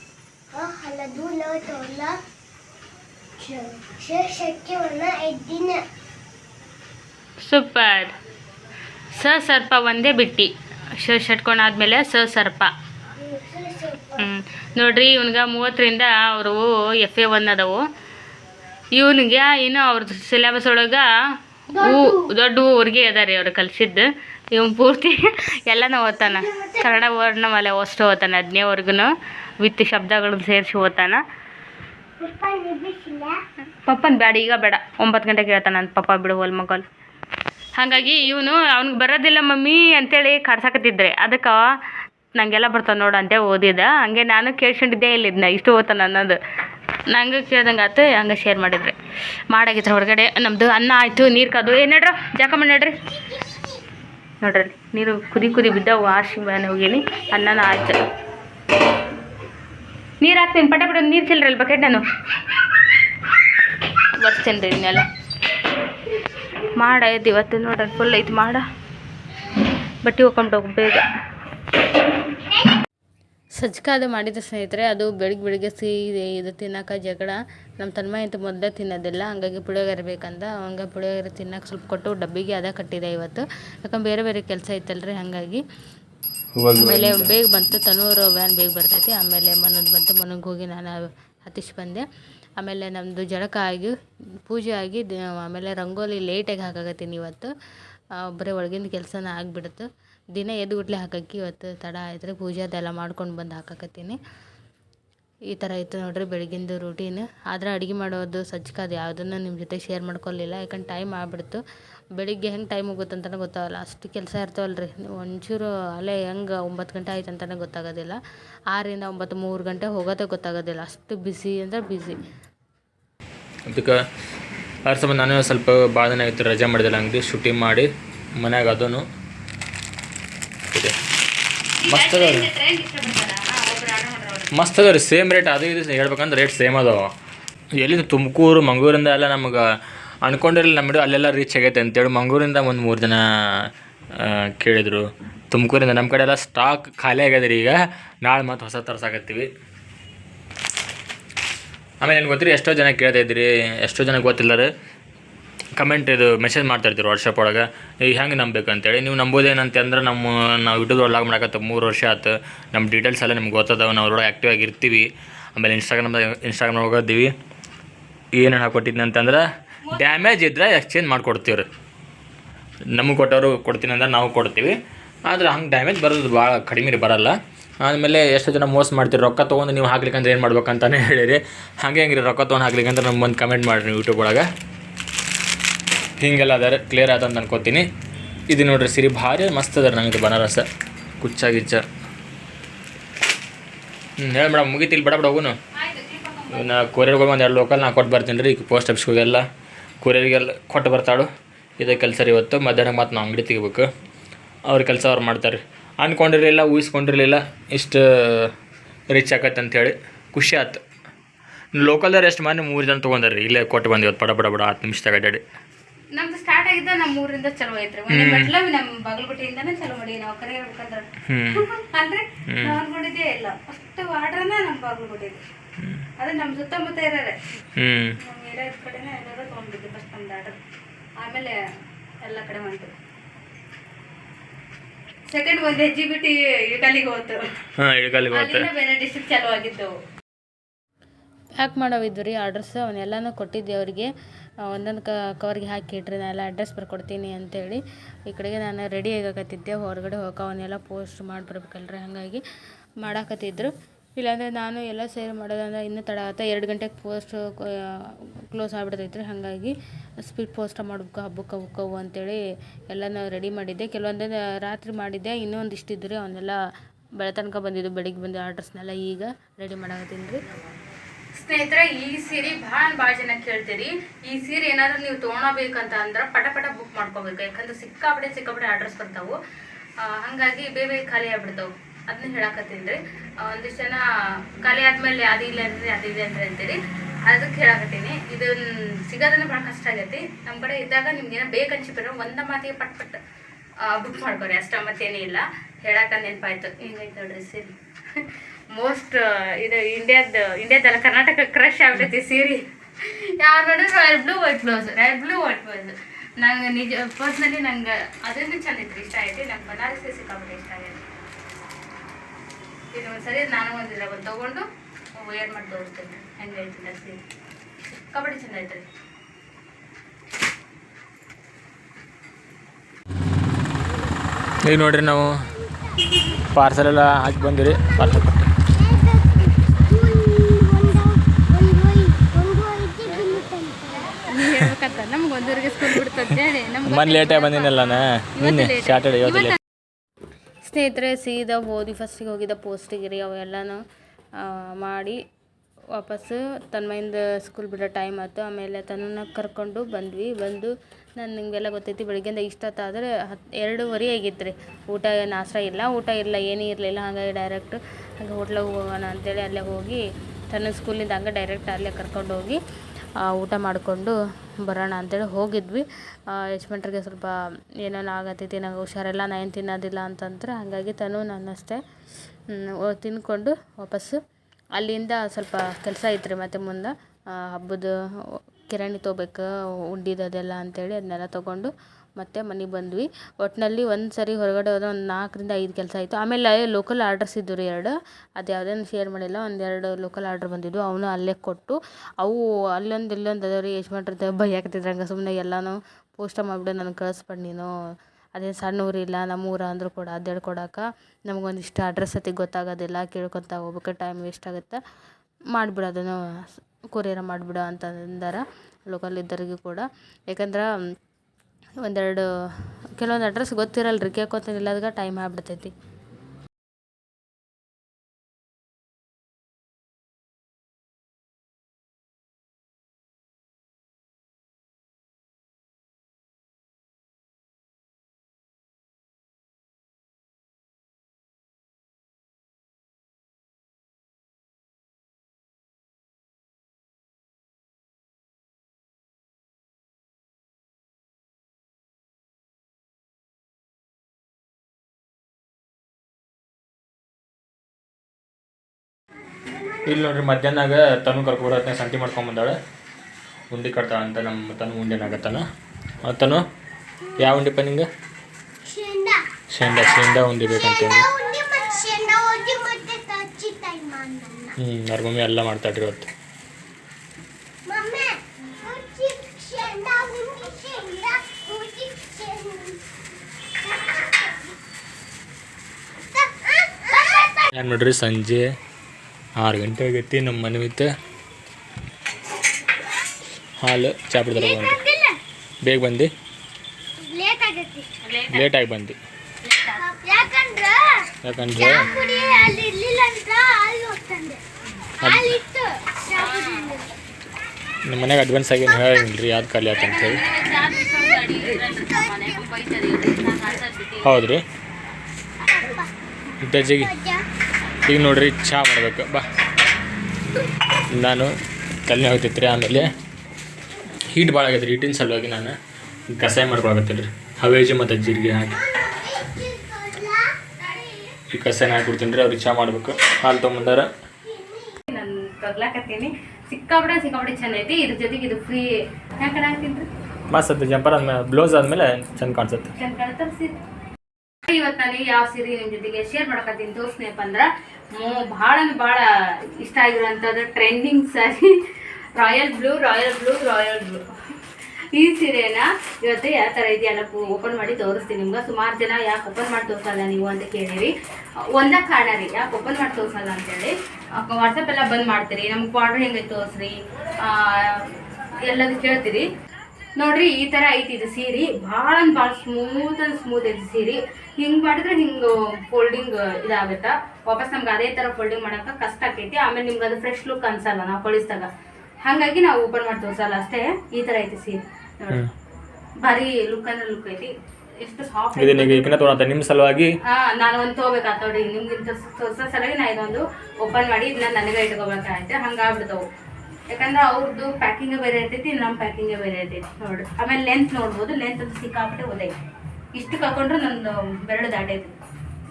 haladu, ಎದ್ದಿನ. Super. ಸ ಸರ್ಪ ಒಂದೇ ಬಿಟ್ಟು. ಶ ಆದಮೇಲೆ ಸ ಸರ್ಪ. ಹ್ಞೂ ನೋಡ್ರಿ ಇವ್ನಿಗೆ ಮೂವತ್ತರಿಂದ ಅವರು ಎಫ್ ಎ ಒನ್ ಅದಾವು. ಇವನಿಗೆ ಇನ್ನು ಅವ್ರದ್ದು ಸಿಲೆಬಸ್ ಒಳಗೆ ಹೂ ದೊಡ್ಡ ಊರಿಗೆ ಅದಾರಿ ಅವ್ರು ಕಲಿಸಿದ್ದು. ಇವನು ಪೂರ್ತಿ ಎಲ್ಲನೂ ಓದ್ತಾನೆ. ಕನ್ನಡ ವರ್ಣಮಾಲೆ ಅಷ್ಟು ಓದ್ತಾನೆ ಹದಿನೇವರೆಗೂ ವಿತ್ ಶಬ್ದಗಳು ಸೇರಿಸಿ ಓದ್ತಾನ. ಪಪ್ಪನ ಬೇಡ ಈಗ ಬೇಡ. ಒಂಬತ್ತು ಗಂಟೆಗೆ ಹೇಳ್ತಾನ ನನ್ನ ಪಪ್ಪ ಬಿಡು ಹೊಲ್ ಮಗಲ್ ಹಾಗಾಗಿ ಇವನು ಅವ್ನಿಗೆ ಬರೋದಿಲ್ಲ ಮಮ್ಮಿ ಅಂತೇಳಿ ಕಾಡ್ಸಾಕತ್ತಿದ್ರೆ. ಅದಕ್ಕೆ ನಂಗೆಲ್ಲ ಬರ್ತಾವ ನೋಡು ಅಂತ ಓದಿದ. ಹಂಗೆ ನಾನು ಕೇಳ್ಕೊಂಡಿದ್ದೆ ಇಲ್ಲಿದ್ನ ಇಷ್ಟು ಓದ್ತಾನೆ ಅನ್ನೋದು. ನಂಗೆ ಕೇಳ್ದಂಗೆ ಆಯ್ತು ಹಂಗೆ ಶೇರ್ ಮಾಡಿದ್ರಿ. ಮಾಡಾಗಿತ್ತು ಹೊರಗಡೆ. ನಮ್ಮದು ಅನ್ನ ಆಯಿತು, ನೀರು ಕದು. ಏನು ನಡ್ರ ಜಾಕ ಮಾಡಿ ನಡ್ರಿ. ನೋಡ್ರಿ, ನೀರು ಕುದಿ ಕುದಿ ಆರ್ಸಿ ಮನೆ ಹೋಗೀನಿ. ಅನ್ನನ ಆಯ್ತು. ನೀರು ಹಾಕ್ತೀನಿ ಪಟ ಪಟ ನೀರು ಚೆಲ್ರಿ ಅಲ್ಲಿ ಬಕೆಟ್ ನಾನು ಬರ್ತೀನಿ ರೀ ಇನ್ನೆಲ್ಲ. ಮಾಡ ಎದ್ದು ಇವತ್ತು ನೋಡ್ರಿ ಫುಲ್ ಐತಿ ಮಾಡ. ಬಟ್ಟೆ ಹೋಗ್ಕೊಂಡು ಹೋಗಿ ಬೇಗ. ಅದು ಮಾಡಿದ ಸ್ನೇಹಿತರೆ ಅದು ಬೆಳಿಗ್ಗೆ ಬೆಳಿಗ್ಗೆ ಸಿಹಿ ಇದು ತಿನ್ನೋಕೆ ಜಗಳ. ನಮ್ಮ ತನ್ಮ ಅಂತ ಮೊದಲೇ ತಿನ್ನೋದಿಲ್ಲ ಹಂಗಾಗಿ ಪುಳಿಯೋಗರೆ ಬೇಕಂದ. ಹಂಗೆ ಪುಳಿಯೋಗರೆ ತಿನ್ನಕ್ಕೆ ಸ್ವಲ್ಪ ಕೊಟ್ಟು ಡಬ್ಬಿಗೆ ಅದ ಕಟ್ಟಿದೆ ಇವತ್ತು. ಯಾಕಂದ್ರೆ ಬೇರೆ ಬೇರೆ ಕೆಲಸ ಐತಲ್ರಿ ಹಾಗಾಗಿ. ಆಮೇಲೆ ಬೇಗ ಬಂತು ತನೂರು ವ್ಯಾನ್ ಬೇಗ ಬರ್ತೈತಿ. ಆಮೇಲೆ ಮನೋದು ಬಂತು ಮನಗೆ ಹೋಗಿ ನಾನು ಹತ್ತಿಸಿ ಬಂದೆ. ಆಮೇಲೆ ನಮ್ಮದು ಜಳಕ ಆಗಿ ಪೂಜೆ ಆಗಿ ಆಮೇಲೆ ರಂಗೋಲಿ ಲೇಟಾಗಿ ಹಾಕಾಕತ್ತೀನಿ ಇವತ್ತು. ಬರೀ ಒಳಗಿಂದ ಕೆಲಸನ ಆಗಿಬಿಡ್ತು ದಿನ ಎದ್ದು ಗುಟ್ಲೆ ಹಾಕಕ್ಕೆ ಇವತ್ತು ತಡ ಆಯ್ತು ರೀ ಪೂಜೆ ಅದೆಲ್ಲ ಮಾಡ್ಕೊಂಡು ಬಂದು ಹಾಕಾಕತ್ತೀನಿ. ಈ ಥರ ಇತ್ತು ನೋಡಿರಿ ಬೆಳಗಿಂದು ರೂಟೀನ್ ಆದರೆ ಅಡುಗೆ ಮಾಡೋದು ಸಜ್ಜಕಾದ ಯಾವುದನ್ನು ನಿಮ್ಮ ಜೊತೆ ಶೇರ್ ಮಾಡ್ಕೊಳ್ಳಿಲ್ಲ ಯಾಕಂದ್ರೆ ಟೈಮ್ ಆಗ್ಬಿಡ್ತು. ಬೆಳಿಗ್ಗೆ ಹೆಂಗೆ ಟೈಮ್ ಹೋಗುತ್ತಂತಲೇ ಗೊತ್ತಾಗಲ್ಲ. ಅಷ್ಟು ಕೆಲಸ ಇರ್ತವಲ್ಲ ರೀ ಒಂಚೂರು ಅಲ್ಲೇ ಹೆಂಗೆ ಒಂಬತ್ತು ಗಂಟೆ ಆಯ್ತು ಅಂತಲೇ ಗೊತ್ತಾಗೋದಿಲ್ಲ. ಆರರಿಂದ ಒಂಬತ್ತು ಮೂರು ಗಂಟೆ ಹೋಗೋದೇ ಗೊತ್ತಾಗೋದಿಲ್ಲ. ಅಷ್ಟು ಬಿಸಿ ಅಂದರೆ ಬಿಸಿ ಅದಕ್ಕೆ ಅದ್ರ ಸಂಬಂಧ? ನಾನು ಸ್ವಲ್ಪ ಬಾಧನೆ ದಿನ ಆಗಿತ್ತು ರಜೆ ಮಾಡಿದಿಲ್ಲ ಅಂಗಡಿ. ಶೂಟಿಂಗ್ ಮಾಡಿ ಮನ್ಯಾಗ ಇದೆ. ಮಸ್ತ್ ಅದ ರೀ ಮಸ್ತ್ ಅದ ರೀ ಸೇಮ್ ರೇಟ್ ಅದು ಇದು ಹೇಳ್ಬೇಕಂದ್ರೆ ರೇಟ್ ಸೇಮ್ ಅದಾವ. ಎಲ್ಲಿಂದ ತುಮಕೂರು, ಮಂಗಳೂರಿಂದ ಎಲ್ಲ ನಮ್ಗೆ ಅನ್ಕೊಂಡಿರಲಿಲ್ಲ ನಮ್ಮ ಹಿಡಿದು, ಅಲ್ಲೆಲ್ಲ ರೀಚ್ ಆಗೈತೆ ಅಂತೇಳಿ ಮಂಗಳೂರಿಂದ ಒಂದು ಮೂರು ಜನ ಕೇಳಿದರು. ತುಮಕೂರಿಂದ ನಮ್ಮ ಕಡೆ ಎಲ್ಲ ಸ್ಟಾಕ್ ಖಾಲಿ ಆಗ್ಯದ ರೀ ಈಗ. ನಾಳೆ ಮತ್ತು ಹೊಸ ತರ್ಸಾಕತ್ತೀವಿ ಆಮೇಲೆ ಏನು ಗೊತ್ತಿರಿ, ಎಷ್ಟೋ ಜನ ಕೇಳ್ತಾ ಇದ್ರಿ ಎಷ್ಟೋ ಜನ ಗೊತ್ತಿಲ್ಲ ರೀ. ಕಮೆಂಟ್ ಇದು ಮೆಸೇಜ್ ಮಾಡ್ತಾ ಇರ್ತೀರಿ ವಾಟ್ಸಪ್ ಒಳಗೆ ಈಗ ಹೆಂಗೆ ನಂಬೇಕು ಅಂತೇಳಿ ನೀವು ನಂಬೋದೇನಂತ ಅಂದ್ರೆ ನಮ್ಮ, ನಾವು ಯೂಟ್ಯೂಬ್ ಒಳಗೆ ಮಾಡಕತ್ತ ಮೂರು ವರ್ಷ ಆಯ್ತು ನಮ್ಮ ಡೀಟೇಲ್ಸ್ ಎಲ್ಲ ನಿಮ್ಗೆ ಗೊತ್ತದವು. ನಾವು ಅದ್ರೊಳಗೆ ಆ್ಯಕ್ಟಿವ್ ಆಗಿರ್ತೀವಿ ಆಮೇಲೆ ಇನ್ಸ್ಟಾಗ್ರಾಮ್ದಾಗ ಇನ್ಸ್ಟಾಗ್ರಾಮ್ ಹೋಗೋದೀವಿ ಏನೇನು ಹಾಕೊಟ್ಟಿದ್ನಿ ಅಂತಂದ್ರೆ ಡ್ಯಾಮೇಜ್ ಇದ್ದರೆ ಎಕ್ಸ್ಚೇಂಜ್ ಮಾಡಿಕೊಡ್ತೀವಿ ರೀ ನಮಗೆ ಕೊಟ್ಟವರು ಕೊಡ್ತೀನಿ ಅಂದ್ರೆ ನಾವು ಕೊಡ್ತೀವಿ. ಆದ್ರೆ ಹಂಗೆ ಡ್ಯಾಮೇಜ್ ಬರೋದು ಭಾಳ ಕಡಿಮೆ ಬರಲ್ಲ. ಆಮೇಲೆ ಎಷ್ಟು ಜನ ಮೋಸ ಮಾಡ್ತೀರಿ, ರೊಕ್ಕ ತೊಗೊಂಡು ನೀವು ಹಾಕ್ಲಿಕ್ಕಂದ್ರೆ ಏನು ಮಾಡ್ಬೇಕಂತಲೇ ಹೇಳಿರಿ. ಹಾಗೆ ಹೆಂಗೆ ರೀ ರೊಕ್ಕ ತೊಗೊಂಡು ಹಾಕ್ಲಿಕ್ಕಂದ್ರೆ ನಮ್ಗೆ ಒಂದು ಕಮೆಂಟ್ ಮಾಡಿರಿ ಯೂಟ್ಯೂಬ್ ಒಳಗೆ. ಹೀಗೆಲ್ಲ ಅದಾರೆ ಕ್ಲಿಯರ್ ಅಂತ ಅನ್ಕೋತೀನಿ. ಇದು ನೋಡ್ರಿ ಸಿರಿ, ಭಾರಿ ಮಸ್ತ್ ಅದ ನಂಗೆ ಬನಾರಸ. ಕುಚ್ಚ ಗಿಚ್ಚ. ಹ್ಞೂ ಹೇಳಿ ಮೇಡಮ್ ಮುಗಿತಿಲ್ಲ ಬಡ ಬಡ, ಹೋಗುನು. ನಾ ಕೊರಿಯರ್ಗೆ ಒಂದು ಎರಡು ಲೋಕಲ್ ನಾ ಕೊಟ್ಟು ಬರ್ತೀನಿ ರೀ ಈಗ ಪೋಸ್ಟ್ ಆಫೀಸ್ಗೆಲ್ಲ ಕೊರಿಯರ್ಗೆಲ್ಲ ಕೊಟ್ಟು ಬರ್ತಾಳು. ಇದೇ ಕೆಲಸ ರೀ ಇವತ್ತು. ಮಧ್ಯಾಹ್ನ ಮತ್ತು ನಾವು ಅಂಗಡಿ ತೆಗಿಬೇಕು. ಅವ್ರ ಕೆಲಸ ಅವ್ರು ಮಾಡ್ತಾರೆ. ಅಂದ್ಕೊಂಡಿರಲಿಲ್ಲ ಊಹಿಸ್ಕೊಂಡಿರಲಿಲ್ಲ, ಇಷ್ಟು ರಿಚ್ ಆಗತ್ತೆ ಅಂಥೇಳಿ ಖುಷಿ ಆಯ್ತು. ಲೋಕಲ್ದವ್ರು ಎಷ್ಟು ಮನೆ ಮೂರು ಜನ ತೊಗೊಂಡಾರ ರೀ ಇಲ್ಲೇ ಕೊಟ್ಟು ಬಂದಿವತ್ತು ಬಡ ಪಡ ಪಡ ಪಡ ಹತ್ತು ನಿಮಿಷದಾಗ ಅಡ್ಡಾಡಿ ನಮ್ದು ಸ್ಟಾರ್ಟ್ ಆಗಿದ್ದ ನಮ್ಮ ಊರಿಂದ ಚಲೋ ಐತ್ರಿ. ಮನೆ ಬಟ್ಲ ನಮ್ಮ ಬಾಗಲಕೋಟೆಯಿಂದನೇ ಚಲೋ ಮಾಡಿ ನಾವು ಕರೆ ಹೇಳ್ಬೇಕಂದ್ರ ಅಂದ್ರೆ ನಾವು ಅನ್ಕೊಂಡಿದ್ದೇ ಇಲ್ಲ. ಫಸ್ಟ್ ವಾಡ್ರನ ನಮ್ಮ ಬಾಗಲಕೋಟೆ ಅದೇ ನಮ್ಮ ಸುತ್ತಮುತ್ತ ಇರೋರೆ. ನಮ್ಮ ಏರಿಯಾದ ಕಡೆನೇ ಎಲ್ಲರೂ ತೊಗೊಂಡಿದ್ದೆ ಫಸ್ಟ್ ನಮ್ದು ಆರ್ಡರ್ ಆಮೇಲೆ ಎಲ್ಲ ಕಡೆ ಬಂತು. ಸೆಕೆಂಡ್ ಒಂದು ಹೆಜ್ಜೆ ಬಿಟ್ಟು ಇಳಿಗಾಲಿಗೆ ಹೋತು. ಹೋಗ್ತಾರೆ ಅಲ್ಲಿಂದ ಬೇರೆ ಡಿಸ್ಟ್ರಿಕ್ಟ್ ಚಾಲೂ ಆಗಿದ್ದವು. ಪ್ಯಾಕ್ ಮಾಡೋವಿದ್ದು ರೀ ಆರ್ಡರ್ಸ್ ಅವನ್ನೆಲ್ಲನೂ ಕೊಟ್ಟಿದ್ದೆ ಅವರಿಗೆ. ಒಂದೊಂದು ಕವರ್ಗೆ ಹಾಕಿ ಇಟ್ರಿ ನಾ ಎಲ್ಲ ಅಡ್ರೆಸ್ ಬರ್ಕೊಡ್ತೀನಿ ಅಂತೇಳಿ. ಈ ಕಡೆಗೆ ನಾನು ರೆಡಿ ಆಗಕತ್ತಿದ್ದೆ, ಹೊರಗಡೆ ಹೋಗಕ್ಕೆ ಅವನ್ನೆಲ್ಲ ಪೋಸ್ಟ್ ಮಾಡಿ ಬರ್ಬೇಕಲ್ರಿ ಹಾಗಾಗಿ ಮಾಡಾಕತ್ತಿದ್ರು. ಇಲ್ಲಾಂದರೆ ನಾನು ಎಲ್ಲ ಸೇರಿ ಮಾಡೋದಂದ್ರೆ ಇನ್ನೂ ತಡ ಆಗುತ್ತೆ ಎರಡು ಗಂಟೆಗೆ ಪೋಸ್ಟ್ ಕ್ಲೋಸ್ ಆಗ್ಬಿಡ್ತೈತೆ ರೀ ಹಾಗಾಗಿ ಸ್ಪೀಡ್ ಪೋಸ್ಟ್ ಮಾಡ್ಬೇಕು, ಹಬ್ಬಕ್ಕೆ ಹಬ್ಬಕ್ಕವು ಅಂತೇಳಿ ಎಲ್ಲನೂ ರೆಡಿ ಮಾಡಿದ್ದೆ. ಕೆಲವೊಂದು ರಾತ್ರಿ ಮಾಡಿದ್ದೆ ಇನ್ನೂ ಒಂದಿಷ್ಟು ರೀ ಅವನ್ನೆಲ್ಲ ಬೆಳೆ ತನಕ ಬಂದಿದ್ದು, ಬೆಳಿಗ್ಗೆ ಬಂದು ಆರ್ಡ್ರಸ್ನೆಲ್ಲ ಈಗ ರೆಡಿ ಮಾಡಾಕತ್ತೀನಿ ರೀ. ಸ್ನೇಹಿತರೆ, ಈ ಸೀರೆ ಭಾಳ ಭಾಳ ಜನ ಕೇಳ್ತೀರಿ. ಈ ಸೀರೆ ಏನಾದರೂ ನೀವು ತೊಗೊಳಬೇಕಂತ ಅಂದ್ರೆ ಪಟ ಪಟ ಬುಕ್ ಮಾಡ್ಕೋಬೇಕು. ಯಾಕಂದ್ರೆ ಸಿಕ್ಕಾಪಟ್ಟೆ ಸಿಕ್ಕಾಪಟ್ಟೆ ಆರ್ಡರ್ಸ್ ಬರ್ತಾವು. ಹಾಗಾಗಿ ಬೇಗ ಖಾಲಿ ಆಗ್ಬಿಡ್ತಾವೆ. ಅದನ್ನ ಹೇಳಕತ್ತೀನಿ ರೀ. ಒಂದಿಷ್ಟು ಜನ ಖಾಲಿ ಆದಮೇಲೆ ಅದು ಇಲ್ಲ ಅಂದ್ರೆ ಇಲ್ಲ ಅಂತ ಹೇಳ್ತೀರಿ ಅದಕ್ಕೆ ಹೇಳಕತ್ತೀನಿ. ಇದನ್ನ ಸಿಗೋದನ್ನ ಭಾಳ ಕಷ್ಟ ಆಗೈತಿ. ನಮ್ಮ ಕಡೆ ಇದ್ದಾಗ ನಿಮ್ಗೆ ಏನೋ ಬೇಕನ್ಸಿಬಿಟ್ರೆ ಒಂದ ಮಾತಿಗೆ ಪಟ್ ಪಟ್ ಬುಕ್ ಮಾಡ್ಕೊರಿ. ಅಷ್ಟ ಮತ್ತೇನೇ ಇಲ್ಲ. ಹೇಳಕ್ಕ ನೆನಪಾಯ್ತು. ಹಿಂಗೈತೆ ನೋಡ್ರಿ ಸೀರೆ? ಮೋಸ್ಟ್ uh, ಇದು ಇಂಡಿಯಾದ, ಇಂಡಿಯಾದಲ್ಲ, ಕರ್ನಾಟಕ ಕ್ರಶ್ ಆಗ್ಬಿಟ್ಟೈತಿ ಸೀರಿ ಯಾರು ನೋಡಿದ್ರು red blue white blouse red blue white blouse ನಂಗೆ ನಿಜ ಪರ್ಸ್ನಲಿ ನಂಗೆ ಅದನ್ನು ಚೆನ್ನಾಗಿತ್ತು ಇಷ್ಟ ಆಯ್ತು. ನಂಗೆ ಬನಾರಸಿ ಸಿಕ್ಕಾಬಿಟ್ಟು ಇಷ್ಟ ಆಗೈತಿ ಇನ್ನು ಸರಿ ನಾನು ಒಂದು ಇದ್ರ ಬಂದು ತೊಗೊಂಡು ವೇರ್ ಮಾಡಿ ತೋರಿಸ್ತೇನೆ. ಹೆಂಗೆ ಐತಿಲ್ಲ ಸೀರೆ ಕಬಡ್ಡಿ ಚಂದ ಐತ್ರಿ ಈಗ ನೋಡ್ರಿ ನಾವು ಪಾರ್ಸೆಲ್ ಎಲ್ಲ ಹಾಕಿ ಬಂದಿರಿ ಪಾರ್ಸೆಲ್ ನಮ್ಗೆ ಒಂದೂರಿಗೆ ಸ್ಕೂಲ್ ಹೇಳಿ. ನಮ್ಗೆ ಮನ್ ಲೇಟಾಗಿ ಬಂದಿನಲ್ಲ ನಾ ನಿನ್ನೆ late. ಸ್ಯಾಟರ್ಡೆ ಇವತ್ತು late. ಸ್ನೇಹಿತರೆ ಸೀದಾ ಓದಿ ಫಸ್ಟಿಗೆ ಹೋಗಿದ್ದ ಪೋಸ್ಟಿಗಿರಿ ಅವೆಲ್ಲಾನು ಅವೆಲ್ಲನೂ ಆ, ಮಾಡಿ ವಾಪಸ್ಸು ತನ್ಮಯಿಂದ ಸ್ಕೂಲ್ ಬಿಡೋ ಟೈಮ್ ಆಯ್ತು. ಆಮೇಲೆ ತನ್ನ ಕರ್ಕೊಂಡು ಬಂದ್ವಿ. ಬಂದು ನಾನು ನಿಮಗೆಲ್ಲ ಗೊತ್ತೈತಿ ಬೆಳಗ್ಗೆಯಿಂದ ಇಷ್ಟೊತ್ತಾದರೆ ಹತ್ತು ಎರಡೂವರೆ ಆಗಿತ್ತು ರೀ. ಊಟ ನಾಷ್ಟ ಇಲ್ಲ ಊಟ ಇಲ್ಲ ಏನೂ ಇರಲಿಲ್ಲ. ಹಾಗಾಗಿ ಡೈರೆಕ್ಟ್ ಹಂಗೆ ಹೋಟ್ಲಿಗೆ ಹೋಗೋಣ ಅಂತೇಳಿ ಅಲ್ಲೇ ಹೋಗಿ ತನ್ನ ಸ್ಕೂಲಿಂದ ಹಂಗೆ ಡೈರೆಕ್ಟ್ ಅಲ್ಲೇ ಕರ್ಕೊಂಡು ಹೋಗಿ ಆ, ಊಟ ಮಾಡಿಕೊಂಡು ಬರೋಣ ಅಂತೇಳಿ ಹೋಗಿದ್ವಿ. ಯಜಮಾನ್ರಿಗೆ ಸ್ವಲ್ಪ ಏನೇನು ಆಗತ್ತೈತಿ ನಂಗೆ ಹುಷಾರಿಲ್ಲ, ನಾ ಏನು ತಿನ್ನೋದಿಲ್ಲ ಅಂತಂದ್ರೆ ಹಾಗಾಗಿ ತನು ನನ್ನಷ್ಟೇ ಅಷ್ಟೇ ತಿಂದ್ಕೊಂಡು ವಾಪಸ್ಸು ಅಲ್ಲಿಂದ ಸ್ವಲ್ಪ ಕೆಲಸ ಐತ್ರಿ ಮತ್ತು ಮುಂದೆ ಹಬ್ಬದ ಕಿರಾಣಿ ತೊಗೋಬೇಕು ಉಂಡಿದ್ದು ಅದೆಲ್ಲ ಅಂತೇಳಿ ಅದನ್ನೆಲ್ಲ ತೊಗೊಂಡು ಮತ್ತೆ ಮನೆಗೆ ಬಂದ್ವಿ. ಒಟ್ಟಿನಲ್ಲಿ ಒಂದು ಸರಿ ಹೊರಗಡೆ ಹೋದ ಒಂದು ನಾಲ್ಕರಿಂದ ಐದು ಕೆಲಸ ಆಯಿತು. ಆಮೇಲೆ ಲೋಕಲ್ ಆರ್ಡರ್ಸ್ ಇದ್ದವು ರೀ ಎರಡು. ಅದು ಯಾವುದೇನು ಶೇರ್ ಮಾಡಿಲ್ಲ ಒಂದೆರಡು ಲೋಕಲ್ ಆರ್ಡ್ರ್ ಬಂದಿದ್ವು. ಅವನು ಅಲ್ಲೇ ಕೊಟ್ಟು, ಅವು ಅಲ್ಲೊಂದು ಇಲ್ಲೊಂದು ಅದಾವ ರೀ ಯಜಮಾನ್ರದ್ದು ಬೈಯಾಕತ್ತಿದ್ರು ಹಂಗೆ ಸುಮ್ಮನೆ ಎಲ್ಲನೂ ಪೋಸ್ಟ ಮಾಡಿಬಿಡು ನನಗೆ ಕಳಿಸ್ಬೇಡ ನೀನು. ಅದೇನು ಸಣ್ಣ ಊರಿಲ್ಲ ನಮ್ಮ ಊರು ಅಂದರೂ ಕೂಡ ಅದೇಳಿ ಕೊಡಕ್ಕೆ ನಮಗೊಂದಿಷ್ಟು ಅಡ್ರೆಸ್ ಅತಿ ಗೊತ್ತಾಗೋದಿಲ್ಲ, ಕೇಳ್ಕೊತ ಹೋಗ್ಬೇಕು ಟೈಮ್ ವೇಸ್ಟ್ ಆಗುತ್ತೆ. ಮಾಡಿಬಿಡು ಅದನ್ನು ಕೊರಿಯರ್ ಮಾಡಿಬಿಡು ಅಂತ ಅಂದಾರ ಲೋಕಲ್ ಇದ್ದವ್ರಿಗೆ ಕೂಡ. ಯಾಕಂದ್ರೆ, ಒಂದೆರಡು, ಕೆಲವೊಂದು ಅಡ್ರೆಸ್ ಗೊತ್ತಿರಲ್ಲ ರೀ ಕೇಳ್ಕೊತ ಅದಕ್ಕೆ ಟೈಮ್ ಆಗ್ಬಿಡ್ತೈತಿ. ಇಲ್ಲಿ ನೋಡ್ರಿ ಮಧ್ಯಾಹ್ನಾಗ ತನು ಕರ್ಕೊಬರತ್ನ ಸಂತಿ ಮಾಡ್ಕೊಂಬಂದಾಳೆ ಉಂಡಿ ಕಟ್ತಾಳ ಅಂತ ನಮ್ಮ ತನು ಉಂಡಿನಾಗತ್ತಾನ ತನು ಯಾವ ಉಂಡಿಪ್ಪ ನಿಂಗೆ? ಶೇಂಡಾ. ಶೇಂಡಾ ಉಂಡಿ ಬೇಕಂತೇಳಿ ಹ್ಞೂ ಅವ್ರ ಮಮ್ಮಿ ಎಲ್ಲ ಮಾಡ್ತಾಳ್ರಿ ಇವತ್ತು. ಏನು ನೋಡ್ರಿ ಸಂಜೆ? ಆರು ಗಂಟೆ ಆಗೈತಿ ನಮ್ಮ ಮನೆ ಮಿತ್ತ ಹಾಲು ಚಾ ಬಿಡ್ತಾರೆ ಬಂದು. ಬೇಗ ಬಂದು? ಲೇಟ್ ಆಗಿ ಲೇಟಾಗಿ ಬಂದು. ಯಾಕಂದ್ರ. ನಮ್ಮ ಮನೆಗೆ ಅಡ್ವಾನ್ಸ್ ಆಗಿ ಹೇಳಿಲ್ರಿ ಹೇಳಿಲ್ಲ ರೀ ಯಾವ್ದು ಖಾಲಿ ಆಯ್ತು ಅಂತೇಳಿ ಹೌದು ರೀ ಅಜ್ಜ, ಈಗ ನೋಡ್ರಿ ಚಹಾ ಮಾಡ್ಬೇಕು. ಬಾ. ನಾನು ತಲೆ ಹೋಗ್ತೈತೆ ರೀ ಆಮೇಲೆ ಹೀಟ್ ಭಾಳ ಆಗೈತೆ ರೀ ಹೀಟಿನ ಸಲುವಾಗಿ ನಾನು ಕಷಾಯ ಮಾಡ್ಕೊಳಕತ್ತೀನಿ. ರೀ ಹವೇಜಿ ಮತ್ತು ಜೀರಿಗೆ ಹಾಕಿ. ಈ ಕಷಾಯನ ಹಾಕಿ ಕೊಡ್ತೀನಿ ರೀ ಅವ್ರಿಗೆ ಚಹಾ ಮಾಡ್ಬೇಕು. ಹಾಲು ತೊಗೊಂಬಂದಾರ. ನಾನು ತಗ್ಲಾಕತ್ತೀನಿ. ಇದ್ರ ಜೊತೆಗೆ ಇದು ಫ್ರೀ ಯಾಕಡೆ ಹಾಕ್ತೀನಿ ಮಸ್ತ್ ಜಂಪರ್ ಆದ್ಮೇಲೆ ಬ್ಲೌಸ್ ಆದಮೇಲೆ ಚಂದ ಕಾಣಿಸುತ್ತೆ. ಚಂದ ಕಾಣ್ತಾರ ಸೀರೆ ಇವತ್ತು ನಾನು ಯಾವ ಸೀರೆ ನಿಮ್ಮ ಜೊತೆಗೆ ಶೇರ್ ಮಾಡಕತ್ತೀನಿ ತೋರಿಸ್ನೇಪ ಅಂದ್ರೆ ಭಾಳ ಭಾಳ ಇಷ್ಟ ಆಗಿರೋಂಥದ್ದು trending sari. Royal blue royal blue royal blue ಈ ಸೀರೆನ ಇವತ್ತು ಯಾವ ಥರ ಇದೆಯಲ್ಲ ಓಪನ್ ಮಾಡಿ ತೋರಿಸ್ತೀನಿ ನಿಮ್ಗೆ. ಸುಮಾರು ಜನ ಯಾಕೆ ಓಪನ್ ಮಾಡಿ ತೋರಿಸಲ್ಲ ನೀವು ಅಂತ ಕೇಳಿರಿ. ಒಂದೇ ಕಾರಣ ರೀ, ಯಾಕೆ ಓಪನ್ ಮಾಡಿ ತೋರಿಸಲ್ಲ ಅಂತೇಳಿ ವಾಟ್ಸಪ್ ಎಲ್ಲ ಬಂದ್ ಮಾಡ್ತೀರಿ. ನಮ್ಗೆ ಬಾರ್ಡ್ರ್ ಹೆಂಗೈತೆ ತೋರಿಸ್ರಿ. ಎಲ್ಲದು ಕೇಳ್ತೀರಿ. ನೋಡ್ರಿ ಈ ತರ ಐತಿ ಇದು ಸೀರೆ. ಭಾಳ ಬಹಳ ಭಾಳ ಸ್ಮೂತ್ ಅಂಡ್ ಸ್ಮೂತ್ ಐತಿ ಸೀರೆ. ಹಿಂಗ್ ಮಾಡಿದ್ರೆ ಹಿಂಗ್ ಫೋಲ್ಡಿಂಗ್ ಇದಾಗತ್ತ. ವಾಪಸ್ ನಮ್ಗೆ ಅದೇ ತರ ಫೋಲ್ಡಿಂಗ್ ಮಾಡಕ ಕಷ್ಟ ಆಕೈತಿ. ಆಮೇಲೆ ನಿಮ್ಗೆ ಅದು ಫ್ರೆಶ್ ಲುಕ್ ಅನ್ಸಲ್ಲ ನಾವು ಕಳಿಸಿದಾಗ. ಹಾಗಾಗಿ ನಾವು ಓಪನ್ ಮಾಡಿ ತೋರ್ಸಲ್ಲ ಅಷ್ಟೇ. ಈ ತರ ಐತಿ ಸೀರೆ. ನೋಡಿ ಭಾರಿ ಲುಕ್ ಅಂದ್ರೆ ಲುಕ್ ಐತಿ. ಎಷ್ಟು ಸಾಫ್ಟ್ ಇದನ್ನ ನಿಮ್ಮ ಸಲುವಾಗಿ? ಹಾ ನಾನು ಒಂದ್ ತಗೋಬೇಕಾಗ್ತಾವ ನೋಡಿ ನಿಮ್ಗೆ ತೋರ್ಸೋ ಸಲುವಾಗಿ ನಾ ಇದೊಂದು ಓಪನ್ ಮಾಡಿ ಇದನ್ನ ನನಗೆ ಇಟ್ಕೋಬೇಕಾಗೈತೆ ಹಂಗಾಗ್ಬಿಡ್ತಾವು ಯಾಕಂದ್ರೆ ಅವ್ರದ್ದು ಪ್ಯಾಕಿಂಗ್ ಬೇರೆ ಇರ್ತೈತಿ ನಮ್ಮ ಪ್ಯಾಕಿಂಗ್ ಬೇರೆ ಇರ್ತೈತಿ. ನೋಡ್ರಿ ಆಮೇಲೆ ಲೆಂತ್ ನೋಡ್ಬೋದು ಲೆಂತ್ ಅದು ಸಿಕ್ಕಾಪಟ್ಟೆ ಓದೈತಿ ಇಷ್ಟು ಕಕೊಂಡ್ರೆ ನಂದು ಬೆರಳು ದಾಟೈತಿ.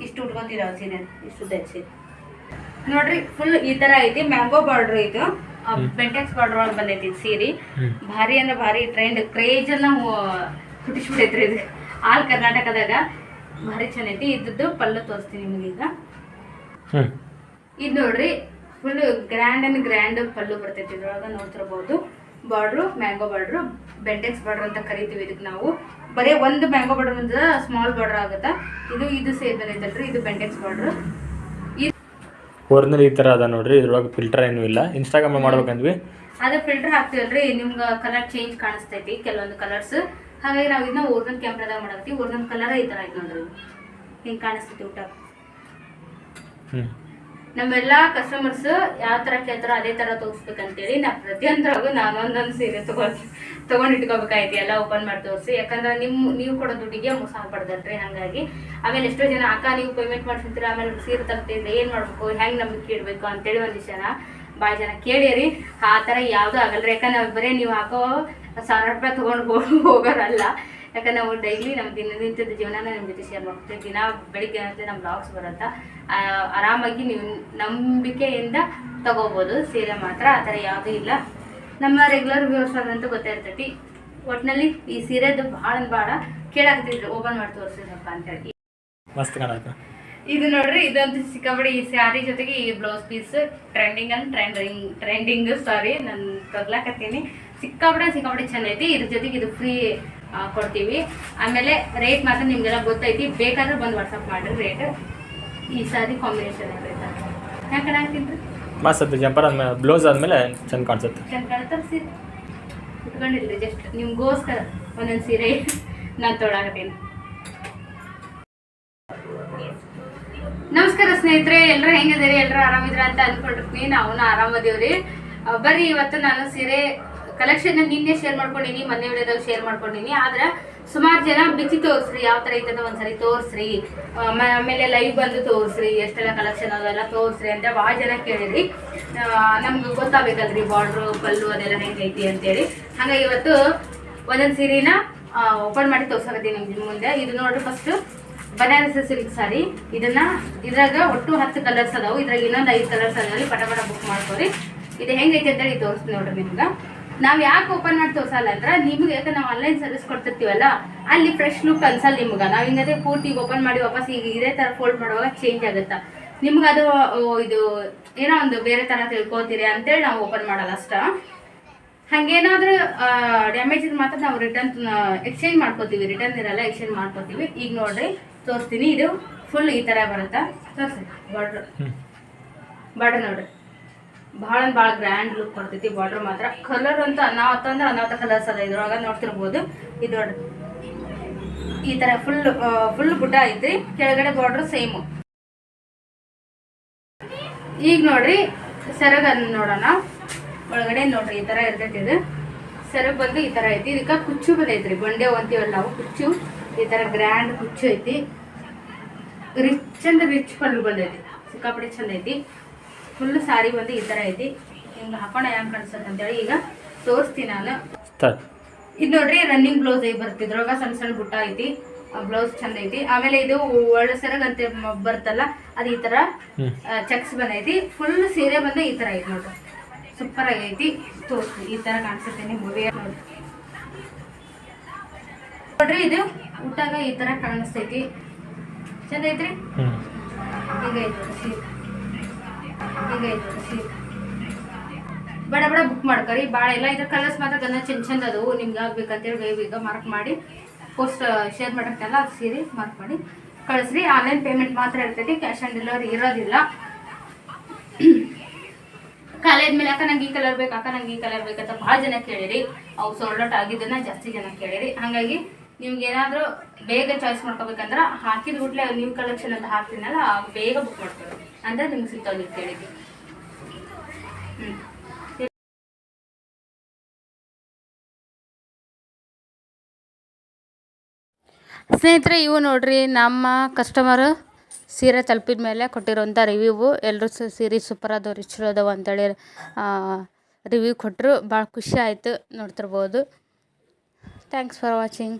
ಇಷ್ಟು ಉಟ್ಕೊತೀರ ಸೀರೆ ಇಷ್ಟು ಸೀರೆ ನೋಡ್ರಿ ಫುಲ್ ಈ ತರ ಐತಿ ಮ್ಯಾಂಗೋ ಬಾರ್ಡರ್ ಇದು ಬೆಂಟೆಕ್ಸ್ ಬಾರ್ಡರ್ ಒಳಗೆ ಬಂದೈತಿ ಸೀರೆ. ಭಾರಿ ಅಂದ್ರೆ ಭಾರಿ ಟ್ರೆಂಡ್ ಕ್ರೇಜ್ ಅನ್ನ ಹುಟ್ಟಿಸ್ಬಿಟ್ಟೈತ್ರಿ ಇದು. ಆಲ್ ಕರ್ನಾಟಕದಾಗ ಭಾರಿ ಚೆನ್ನಾಗೈತಿ ಇದ್ದದ್ದು ಪಲ್ಲು ತೋರಿಸ್ತೀನಿ ನಿಮಗೆ ಈಗ ಇದು ನೋಡ್ರಿ full grand and grand pallu ಬರ್ತೈತಿ. ಇದ್ರೊಳಗೆ ನೋಡ್ತಿರ್ಬೋದು. Border mango border Bentex border ಅಂತ ಕರಿತೀವಿ ಇದಕ್ಕೆ ನಾವು. ಬರೀ ಒಂದು ಮ್ಯಾಂಗೋ ಬಾರ್ಡ್ರ್ ಅಂದ್ರೆ ಸ್ಮಾಲ್ ಬಾರ್ಡ್ರ್ ಆಗುತ್ತಾ? ಇದು ಇದು ಸೇಮ್ ಬಂದೈತಲ್ರಿ ಇದು ಬೆಂಡೆಕ್ಸ್ ಬಾರ್ಡ್ರ್ ಒರಿಜಿನಲ್ ಈ ಥರ ಅದ ನೋಡ್ರಿ ಇದ್ರೊಳಗೆ ಫಿಲ್ಟರ್ ಏನೂ ಇಲ್ಲ. ಇನ್ಸ್ಟಾಗ್ರಾಮ್ ಮಾಡ್ಬೇಕಂದ್ವಿ. ಅದೇ ಫಿಲ್ಟರ್ ಹಾಕ್ತೀವಲ್ರಿ ನಿಮ್ಗೆ ಕಲರ್ ಚೇಂಜ್ ಕಾಣಿಸ್ತೈತಿ ಕೆಲವೊಂದು ಕಲರ್ಸ್ ಹಾಗಾಗಿ ನಾವು ಇದನ್ನ ಒರಿಜಿನಲ್ ಕ್ಯಾಮ್ರಾದಾಗ ಮಾಡಕತ್ತೀವಿ. ಒರಿಜಿನಲ್ ಕಲರ್ ಈ ಥರ ಇದೆ ನೋಡ್ರಿ. ಹಿಂಗೆ ಕಾಣಿಸ್ತೈತಿ ಊಟ. ಹ್ಞೂ ನಮ್ಮೆಲ್ಲ ಕಸ್ಟಮರ್ಸ್ ಯಾವ ಥರ ಕೇಳ್ತಾರೋ ಅದೇ ಥರ ತೋರಿಸ್ಬೇಕಂತೇಳಿ ನಾ ಪ್ರತಿಯೊಂದ್ರಾಗೂ ನಾನು ಒಂದೊಂದು ಸೀರೆ ತಗೊಂಡು ತೊಗೊಂಡು ಇಟ್ಕೋಬೇಕಾಯ್ತು ಎಲ್ಲ ಓಪನ್ ಮಾಡಿ ತೋರಿಸಿ. ಯಾಕಂದ್ರೆ ನಿಮ್ಮ ನೀವು ಕೊಡೋ ದುಡ್ಡಿಗೆ ಮೋಸ ಆಗ್ಬಾರ್ದಲ್ರಿ ಹಾಗಾಗಿ. ಆಮೇಲೆ ಎಷ್ಟೋ ಜನ, ಅಕ್ಕ, ನೀವು ಪೇಮೆಂಟ್ ಮಾಡ್ಸಿರ್ತೀರ, ಆಮೇಲೆ ಸೀರೆ ತರ್ತಿದ್ರೆ ಏನು ಮಾಡಬೇಕು, ಹೆಂಗೆ ನಂಬಿಕೆ ಇಡಬೇಕು? ಅಂತೇಳಿ ಒಂದಿಷ್ಟು ಜನ ಭಾಳ ಜನ ಕೇಳಿರಿ. ಆ ಥರ ಯಾವುದೂ ಆಗಲ್ರಿ. ಯಾಕಂದ್ರೆ ಬರೀ ನೀವು ಹಾಕೋ ಸಾವಿರ ರೂಪಾಯಿ ತೊಗೊಂಡು ಹೋಗೋರಲ್ಲ. ಯಾಕಂದ್ರೆ ನಾವು ಡೈಲಿ ನಮ್ಮ ದಿನನಿತ್ಯದ ಜೀವನನ ನಿಮ್ಮ ಜೊತೆ ಶೇರ್ ಮಾಡ್ತೀವಿ ದಿನ ಬೆಳಿಗ್ಗೆ ಅಂತ ನಮ್ಮ ಬ್ಲಾಗ್ಸ್ ಬರುತ್ತೆ? ಆ, ಆರಾಮಾಗಿ ನೀವು ನಂಬಿಕೆಯಿಂದ ತಗೋಬೋದು. ಸೀರೆ ಮಾತ್ರ ಆ ಥರ ಯಾವುದೂ ಇಲ್ಲ. ನಮ್ಮ ರೆಗ್ಯುಲರ್ ವ್ಯೂವರ್ಸ್ ಅಂತ ಗೊತ್ತೇ ಇರ್ತೈತಿ ಒಟ್ಟಿನಲ್ಲಿ ಈ ಸೀರೆದು ಭಾಳ ಭಾಳ ಕೇಳಾಗ್ತಿದ್ರು ಓಪನ್ ಮಾಡಿ ತೋರಿಸಿದ್ರಪ್ಪ ಅಂತೇಳಿ ಮಸ್ತ್ ಇದು ನೋಡ್ರಿ ಇದಂತೂ ಸಿಕ್ಕಾಪಟ್ಟೆ ಈ ಸ್ಯಾರಿ ಜೊತೆಗೆ ಈ blouse piece trending and trending trending sari ನಾನು ತಗ್ಲಾಕತ್ತೀನಿ. ಸಿಕ್ಕಾಪಡೆ ಸಿಕ್ಕಾಪಟ್ಟೆ ಚೆನ್ನೈತಿ ಇದ್ರ ಜೊತೆಗೆ ಇದು ಫ್ರೀ ಕೊಡ್ತೀವಿ. ಆಮೇಲೆ ರೇಟ್ ಮಾತ್ರ ನಿಮ್ಗೆಲ್ಲ ಗೊತ್ತೈತಿ. ಬೇಕಾದ್ರೆ ಬಂದು ವಾಟ್ಸಪ್ ಮಾಡ್ರಿ ರೇಟ್ ಈ ಸಾರಿ ಕಾಂಬಿನೇಷನ್ ರೇಟ್ ಕಡೆ ಕಣಾಕ್ತೀನಿ ಮಸ್ತ್ ಅದು ಜಂಪರ್ ಆದ್ಮೇಲೆ ಬ್ಲೌಸ್ ಆದಮೇಲೆ ಚೆನ್ನಾಗಿ ಕಾಣಿಸುತ್ತೆ. ಚಂದ ಕಾಣ್ತಾರೆ ಸೀರೆ? ಉಟ್ಕೊಂಡಿಲ್ರಿ ಜಸ್ಟ್ ನಿಮ್ಗೋಸ್ಕರ ಒಂದೊಂದು ಸೀರೆ ನಾನು ತೊಗೊಳಕತ್ತೀನಿ ನಮಸ್ಕಾರ ಸ್ನೇಹಿತರೆ ಎಲ್ಲರೂ ಹೆಂಗಿದ್ದೀರಿ? ಎಲ್ಲರೂ ಆರಾಮಿದ್ರ ಅಂತ ಅನ್ಕೊಂಡಿರ್ತೀನಿ. ನಾವು ಆರಾಮದೇವ್ರಿ. ಬರ್ರಿ ಇವತ್ತು ನಾನು ಸೀರೆ ಕಲೆಕ್ಷನ್ ನಿನ್ನೆ ಶೇರ್ ಮಾಡ್ಕೊಂಡಿನಿ ಮೊನ್ನೆ ವಿಡಿಯೋದಾಗ ಶೇರ್ ಮಾಡ್ಕೊಂಡಿನಿ ಆದ್ರೆ ಸುಮಾರು ಜನ ಬಿಚ್ಚಿ ತೋರಿಸ್ರಿ, ಯಾವ ಥರ ಐತದ ಒಂದ್ಸರಿ ತೋರಿಸ್ರಿ. ಆಮೇಲೆ ಲೈವ್ ಬಂದು ತೋರಿಸ್ರಿ, ಎಷ್ಟೆಲ್ಲ ಕಲೆಕ್ಷನ್ ಅದೆಲ್ಲ ತೋರಿಸ್ರಿ ಅಂತ ಭಾಳ ಜನ ಕೇಳಿರಿ ನಮ್ಗೆ ಗೊತ್ತಾಗಬೇಕಲ್ರಿ ಬಾರ್ಡ್ರು ಪಲ್ಲು ಅದೆಲ್ಲ ಹೆಂಗೈತಿ ಅಂತೇಳಿ. ಹಾಗಾಗಿ ಇವತ್ತು ಒಂದೊಂದು ಸೀರೆನ ಓಪನ್ ಮಾಡಿ ತೋರ್ಸಕತ್ತೀನಿ ನಿಮ್ಗೆ ಮುಂದೆ. ಇದು ನೋಡ್ರಿ ಫಸ್ಟ್ ಬನಾರಸ್ ಸಿಲ್ಕ್ ಸಾರಿ ಇದನ್ನ ಇದ್ರಾಗ ಒಟ್ಟು ಹತ್ತು ಕಲರ್ಸ್ ಅದಾವು. ಇದ್ರಾಗ ಇನ್ನೊಂದು ಐದು ಕಲರ್ಸ್ ಅದಾವ ಪಟ ಪಟ ಬುಕ್ ಮಾಡ್ಕೊರಿ. ಇದು ಹೆಂಗೈತೆ ಅಂತೇಳಿ ತೋರಿಸ್ತೀನಿ ನೋಡ್ರಿ ನಿಮ್ಗೆ. ನಾವು ಯಾಕೆ ಓಪನ್ ಮಾಡಿ ತೋರ್ಸಲ್ಲ ಅಂದ್ರೆ ನಿಮ್ಗೆ ಯಾಕೆ ನಾವು ಆನ್ಲೈನ್ ಸರ್ವಿಸ್ ಕೊಡ್ತಿರ್ತೀವಲ್ಲ ಅಲ್ಲಿ ಫ್ರೆಶ್ ಲುಕ್ ಅನ್ಸಲ್ಲ ನಿಮ್ಗೆ. ನಾವು ಹಿಂಗದೆ ಪೂರ್ತಿ ಓಪನ್ ಮಾಡಿ ವಾಪಸ್ ಈಗ ಇದೇ ಥರ ಫೋಲ್ಡ್ ಮಾಡುವಾಗ ಚೇಂಜ್ ಆಗುತ್ತಾ? ನಿಮ್ಗೆ ಅದು ಇದು ಏನೋ ಒಂದು ಬೇರೆ ಥರ ತಿಳ್ಕೊತೀರಿ ಅಂತೇಳಿ ನಾವು ಓಪನ್ ಮಾಡಲ್ಲ ಅಷ್ಟ. ಹಂಗೇನಾದ್ರೂ ಡ್ಯಾಮೇಜ್ ಇದ್ರೆ ಮಾತ್ರ ನಾವು ರಿಟರ್ನ್ ಎಕ್ಸ್ಚೇಂಜ್ ಮಾಡ್ಕೋತೀವಿ. ರಿಟರ್ನ್ ಇರಲ್ಲ ಎಕ್ಸ್ಚೇಂಜ್ ಮಾಡ್ಕೋತೀವಿ. ಈಗ ನೋಡ್ರಿ ತೋರಿಸ್ತೀನಿ. ಇದು ಫುಲ್ ಈ ಥರ ಬರುತ್ತಾ? ತೋರಿಸಿ. ಬಾರ್ಡ್ರ್ ಬಾರ್ಡರ್ ನೋಡ್ರಿ. ಭಾಳ ಅಂದ್ರೆ ಭಾಳ ಗ್ರ್ಯಾಂಡ್ ಲುಕ್ ಕೊಡ್ತೈತಿ ಬಾರ್ಡರ್ ಮಾತ್ರ. ಕಲರ್ ಅಂತ ಅನಾವತ್ತ ಅಂದ್ರೆ ಅನಾವತ್ತ ಕಲರ್ಸ್ ಅದ. ಇದ್ರೊಳಗೆ ನೋಡ್ತಿರ್ಬೋದು. ಇದು ಈ ಥರ ಫುಲ್ ಫುಲ್ ಗುಡ್ಡ ಐತ್ರಿ. ಕೆಳಗಡೆ ಬಾರ್ಡರ್ ಸೇಮ್ ಈಗ ನೋಡ್ರಿ, ಸೆರಗ ನೋಡೋಣ. ಒಳಗಡೆ ನೋಡ್ರಿ, ಈ ಥರ ಇರ್ತೈತಿ ಇದು. ಸೆರಗ್ ಬಂದು ಈ ಥರ ಐತಿ. ಇದಕ್ಕೆ ಕುಚ್ಚು ಬಂದೈತ್ರಿ ಬಂಡೆ ಅಂತೀವಲ್ಲ ನಾವು, ಕುಚ್ಚು. ಈ ಥರ ಗ್ರ್ಯಾಂಡ್ ಕುಚ್ಚು ಐತಿ. ರಿಚ್ ಅಂದ್ರೆ ರಿಚ್ ಪಲ್ಲು ಬಂದೈತಿ ಸಿಕ್ಕಾಪಟ್ಟೆ ಚಂದ ಐತಿ. ಫುಲ್ ಸಾರಿ ಬಂದು ಈ ಥರ ಐತಿ. ಹಿಂಗೆ ಹಾಕೋಣ ಹೆಂಗೆ ಕಾಣಿಸ್ತದೆ ಅಂತೇಳಿ ಈಗ ತೋರಿಸ್ತೀನಿ ನಾನು. ಇದು ನೋಡ್ರಿ ರನ್ನಿಂಗ್ ಬ್ಲೌಸ್ ಐತಿ ಬರ್ತಿದ್ರೊಳಗ ಸಣ್ಣ ಸಣ್ಣ ಬುಟ್ಟ ಐತಿ. ಬ್ಲೌಸ್ ಚಂದ ಐತಿ. ಆಮೇಲೆ ಇದು ಒಳ್ಳೆ ಸೆರಗ್ ಅಂತ ಬರ್ತಲ್ಲ ಅದು ಈ ತರ ಚೆಕ್ಸ್ ಬಂದೈತಿ ಫುಲ್ ಸೀರೆ ಬಂದು ಈ ತರ ಐತಿ ನೋಡ್ರಿ. ಸೂಪರ್ ಆಗೈತಿ ತೋರಿಸ್ತೀನಿ. ಈ ತರ ಕಾಣಿಸುತ್ತೆ ಮೂವಿ ನೋಡ್ರಿ. ಇದು ಊಟಾಗ ಈ ತರ ಕಾಣಿಸ್ತೈತಿ. ಚಂದ ಐತ್ರಿ? ಈಗ ಐತಿ ಬಡ ಬಡ ಬುಕ್ ಮಾಡ್ಕೊರಿ. ಭಾಳ ಎಲ್ಲ ಇದ್ರ ಕಲರ್ಸ್ ಮಾತ್ರ ಗನ್ನ ಚಂದ ಚಂದ ಅದು ನಿಮ್ಗೆ ಆಗ್ಬೇಕಂತೇಳಿ ಈಗ ಮಾರ್ಕ್ ಮಾಡಿ ಪೋಸ್ಟ್ ಶೇರ್ ಮಾಡಕ್ಕೆಲ್ಲ ಅದು ಸೀರೆ ಮಾರ್ಕ್ ಮಾಡಿ ಕಳಿಸ್ರಿ. ಆನ್ಲೈನ್ ಪೇಮೆಂಟ್ ಮಾತ್ರ ಇರ್ತೈತಿ. ಕ್ಯಾಶ್ ಆನ್ ಡೆಲಿವರಿ ಇರೋದಿಲ್ಲ. ಕಾಲೇಜ್ ಮೇಲೆ ಅಕ್ಕ ನಂಗೆ ಈ ಕಲರ್ ಬೇಕು, ಅಕ್ಕ ನಂಗೆ ಈ ಕಲರ್ ಬೇಕಂತ ಭಾಳ ಜನ ಕೇಳಿರಿ. ಅವು ಸೋಲ್ಡ್ ಔಟ್ ಆಗಿದ್ದನ್ನ ಜಾಸ್ತಿ ಜನ ಕೇಳಿರಿ. ಹಾಗಾಗಿ ನಿಮ್ಗೆ ಏನಾದರೂ ಬೇಗ ಚಾಯ್ಸ್ ಮಾಡ್ಕೋಬೇಕಂದ್ರೆ ಹಾಕಿದ ಕೂಡಲೇ ನ್ಯೂ ಕಲೆಕ್ಷನ್ ಅಂತ ಹಾಕ್ತೀನಲ್ಲ, ಬೇಗ ಬುಕ್ ಮಾಡ್ಕೊಳ್ಳಿ ಅಂದ್ರೆ ನಿಮ್ಗೆ ಸಿಗ್ತಾವೆ ನೀವು ಕೇಳಿದ್ವಿ. ಸ್ನೇಹಿತರೆ, ಇವು ನೋಡ್ರಿ ನಮ್ಮ ಕಸ್ಟಮರ್ ಸೀರೆ ತಲುಪಿದ ಮೇಲೆ ಕೊಟ್ಟಿರುವಂಥ ರಿವ್ಯೂವು ಎಲ್ಲರೂ ಸೀರೆ ಸೂಪರ್ ಅದಾವ ಚಲೋ ಅದಾವ ಅಂತೇಳಿ ರಿವ್ಯೂ ಕೊಟ್ಟರು ಭಾಳ ಖುಷಿ ಆಯಿತು ನೋಡ್ತಿರ್ಬೋದು. Thanks for watching